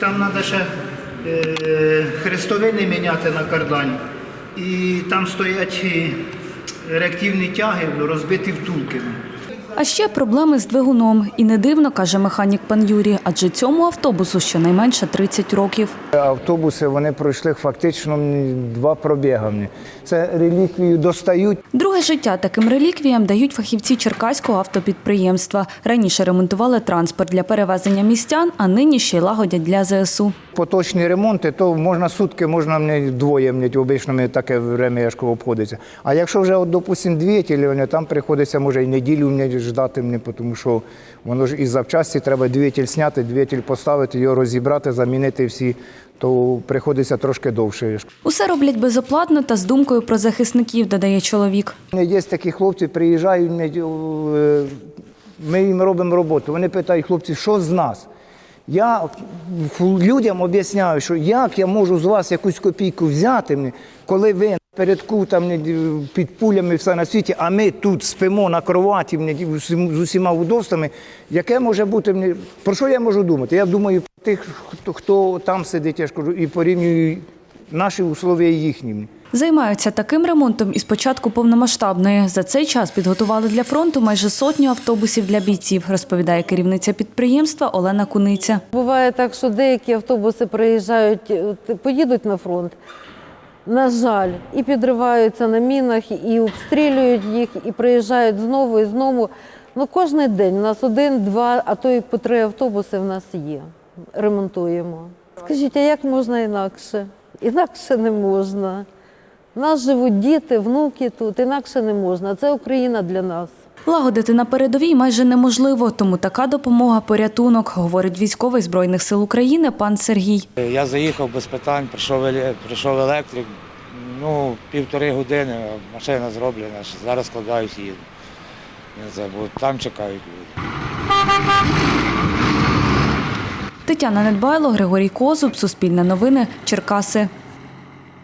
там треба ще е, хрестовини міняти на кардані. І там стоять е, реактивні тяги, розбиті втулки. А ще проблеми з двигуном. І не дивно, каже механік пан Юрій, адже цьому автобусу щонайменше 30 років. Автобуси вони пройшли фактично два пробіги. Це реліквію достають. Друге життя таким реліквіям дають фахівці Черкаського автопідприємства. Раніше ремонтували транспорт для перевезення містян, а нині ще й лагодять для ЗСУ. Поточні ремонти, то можна сутки, можна мені двоє мені обично мені таке время яшко обходиться. А якщо вже, от, допустим, двигателі, вони, там приходиться може і неділю мені ждати мені, тому що воно ж із запчасті треба двигатель зняти, двигатель поставити, його розібрати, замінити всі, то приходиться трошки довше. Усе роблять безоплатно та з думкою про захисників, додає чоловік. Є такі хлопці, приїжджають, ми, е, ми їм робимо роботу. Вони питають, хлопці, що з нас? Я людям об'ясняю, що як я можу з вас якусь копійку взяти, коли ви передку там під пулями все на світі, а ми тут спимо на кроваті з усіма удобствами. Яке може бути? Про що я можу думати? Я думаю про тих, хто, хто там сидить, я ж кажу, і порівнюю наші условия і їхні. Займаються таким ремонтом із початку повномасштабної. За цей час підготували для фронту майже сотню автобусів для бійців, розповідає керівниця підприємства Олена Куниця. Буває так, що деякі автобуси приїжджають, поїдуть на фронт, на жаль, і підриваються на мінах, і обстрілюють їх, і приїжджають знову і знову. Ну, кожен день у нас один, два, а то і по три автобуси в нас є. Ремонтуємо. Скажіть, а як можна інакше? Інакше не можна. У нас живуть діти, внуки тут, інакше не можна. Це Україна для нас. Лагодити на передовій майже неможливо, тому така допомога порятунок, говорить військовий збройних сил України пан Сергій. Я заїхав без питань, прийшов, прийшов електрик. Ну, півтори години, машина зроблена, зараз складають її. Не знаю, там чекають люди. Тетяна Недбайло, Григорій Козуб, Суспільне новини, Черкаси.